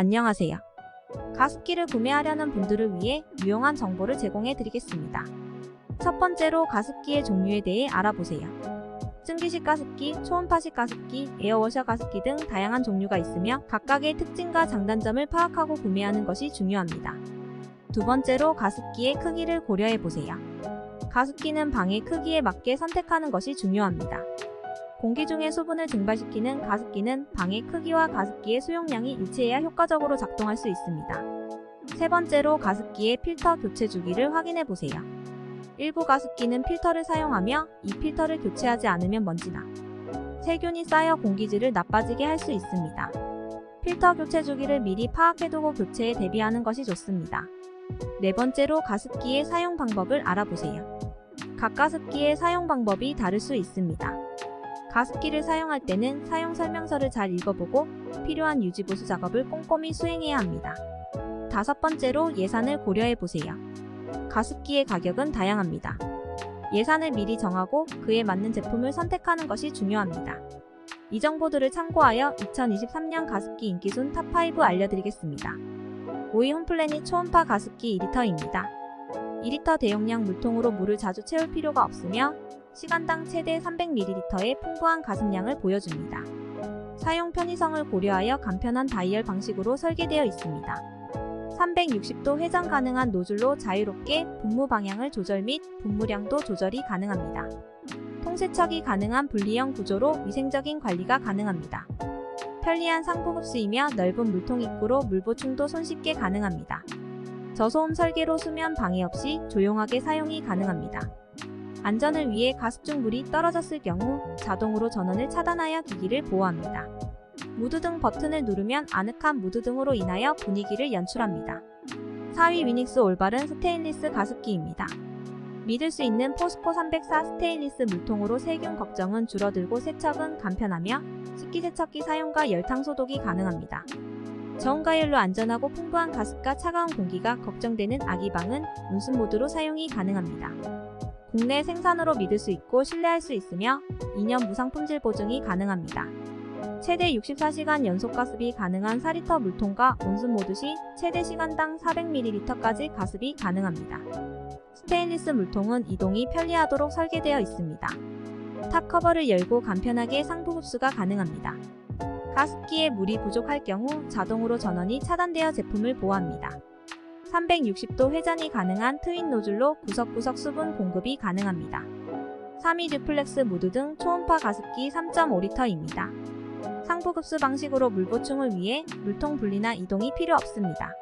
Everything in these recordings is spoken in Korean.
안녕하세요. 가습기를 구매하려는 분들을 위해 유용한 정보를 제공해 드리겠습니다. 첫 번째로 가습기의 종류에 대해 알아보세요. 증기식 가습기, 초음파식 가습기, 에어워셔 가습기 등 다양한 종류가 있으며 각각의 특징과 장단점을 파악하고 구매하는 것이 중요합니다. 두 번째로 가습기의 크기를 고려해 보세요. 가습기는 방의 크기에 맞게 선택하는 것이 중요합니다. 공기 중의 수분을 증발시키는 가습기는 방의 크기와 가습기의 수용량이 일치해야 효과적으로 작동할 수 있습니다. 세 번째로 가습기의 필터 교체 주기를 확인해 보세요. 일부 가습기는 필터를 사용하며 이 필터를 교체하지 않으면 먼지나 세균이 쌓여 공기질을 나빠지게 할 수 있습니다. 필터 교체 주기를 미리 파악해두고 교체에 대비하는 것이 좋습니다. 네 번째로 가습기의 사용 방법을 알아보세요. 각 가습기의 사용 방법이 다를 수 있습니다. 가습기를 사용할 때는 사용 설명서를 잘 읽어보고 필요한 유지보수 작업을 꼼꼼히 수행해야 합니다. 다섯 번째로 예산을 고려해 보세요. 가습기의 가격은 다양합니다. 예산을 미리 정하고 그에 맞는 제품을 선택하는 것이 중요합니다. 이 정보들을 참고하여 2023년 가습기 인기순 탑5 알려드리겠습니다. 5위 홈플래닛 초음파 가습기 2리터입니다. 2리터 대용량 물통으로 물을 자주 채울 필요가 없으며 시간당 최대 300ml의 풍부한 가습량을 보여줍니다. 사용 편의성을 고려하여 간편한 다이얼 방식으로 설계되어 있습니다. 360도 회전 가능한 노즐로 자유롭게 분무 방향을 조절 및 분무량도 조절이 가능합니다. 통세척이 가능한 분리형 구조로 위생적인 관리가 가능합니다. 편리한 상부 흡수이며 넓은 물통 입구로 물 보충도 손쉽게 가능합니다. 저소음 설계로 수면 방해 없이 조용하게 사용이 가능합니다. 안전을 위해 가습 중 물이 떨어졌을 경우 자동으로 전원을 차단하여 기기를 보호합니다. 무드 등 버튼을 누르면 아늑한 무드 등으로 인하여 분위기를 연출합니다. 4위 위닉스 올바른 스테인리스 가습기입니다. 믿을 수 있는 포스코 304 스테인리스 물통으로 세균 걱정은 줄어들고 세척은 간편하며 식기세척기 사용과 열탕 소독이 가능합니다. 저온가열로 안전하고 풍부한 가습과 차가운 공기가 걱정되는 아기방은 온순 모드로 사용이 가능합니다. 국내 생산으로 믿을 수 있고 신뢰할 수 있으며 2년 무상 품질 보증이 가능합니다. 최대 64시간 연속 가습이 가능한 4리터 물통과 온순 모드 시 최대 시간당 400ml까지 가습이 가능합니다. 스테인리스 물통은 이동이 편리하도록 설계되어 있습니다. 탑 커버를 열고 간편하게 상부 흡수가 가능합니다. 가습기에 물이 부족할 경우 자동으로 전원이 차단되어 제품을 보호합니다. 360도 회전이 가능한 트윈 노즐로 구석구석 수분 공급이 가능합니다. 3위 듀플렉스 무드 등 초음파 가습기 3.5리터입니다. 상부 급수 방식으로 물 보충을 위해 물통 분리나 이동이 필요 없습니다.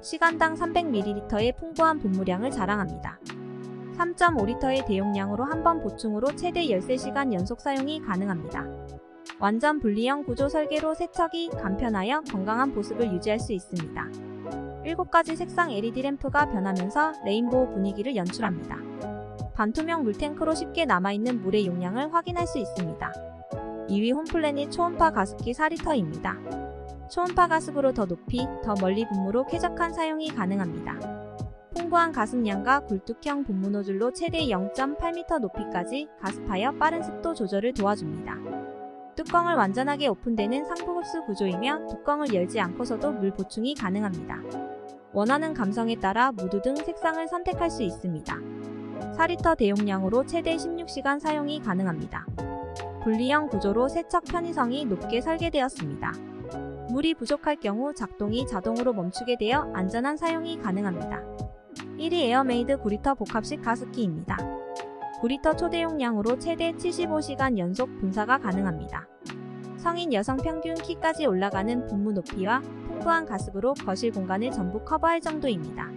시간당 300ml의 풍부한 분무량을 자랑합니다. 3.5리터의 대용량으로 한 번 보충으로 최대 13시간 연속 사용이 가능합니다. 완전 분리형 구조 설계로 세척이 간편하여 건강한 보습을 유지할 수 있습니다. 7가지 색상 LED 램프가 변하면서 레인보우 분위기를 연출합니다. 반투명 물탱크로 쉽게 남아있는 물의 용량을 확인할 수 있습니다. 2위 홈플래닛 초음파 가습기 4리터입니다. 초음파 가습으로 더 높이, 더 멀리 분무로 쾌적한 사용이 가능합니다. 풍부한 가습량과 굴뚝형 분무 노즐로 최대 0.8m 높이까지 가습하여 빠른 습도 조절을 도와줍니다. 뚜껑을 완전하게 오픈되는 상부 흡수 구조이며 뚜껑을 열지 않고서도 물 보충이 가능합니다. 원하는 감성에 따라 무드 등 색상을 선택할 수 있습니다. 4리터 대용량으로 최대 16시간 사용이 가능합니다. 분리형 구조로 세척 편의성이 높게 설계되었습니다. 물이 부족할 경우 작동이 자동으로 멈추게 되어 안전한 사용이 가능합니다. 1위 에어메이드 9리터 복합식 가습기입니다. 9리터 초대 용량으로 최대 75시간 연속 분사가 가능합니다. 성인 여성 평균 키까지 올라가는 분무 높이와 풍부한 가습으로 거실 공간을 전부 커버할 정도입니다.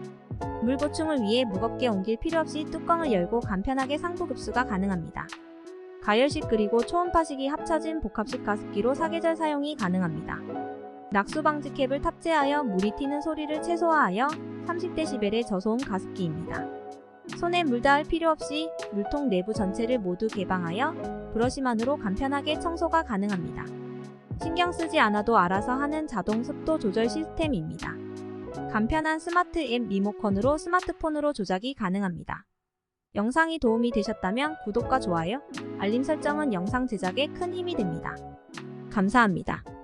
물 보충을 위해 무겁게 옮길 필요 없이 뚜껑을 열고 간편하게 상부 급수가 가능합니다. 가열식 그리고 초음파식이 합쳐진 복합식 가습기로 사계절 사용이 가능합니다. 낙수 방지 캡을 탑재하여 물이 튀는 소리를 최소화하여 30dB의 저소음 가습기입니다. 손에 물 닿을 필요 없이 물통 내부 전체를 모두 개방하여 브러시만으로 간편하게 청소가 가능합니다. 신경 쓰지 않아도 알아서 하는 자동 습도 조절 시스템입니다. 간편한 스마트 앱 리모컨으로 스마트폰으로 조작이 가능합니다. 영상이 도움이 되셨다면 구독과 좋아요, 알림 설정은 영상 제작에 큰 힘이 됩니다. 감사합니다.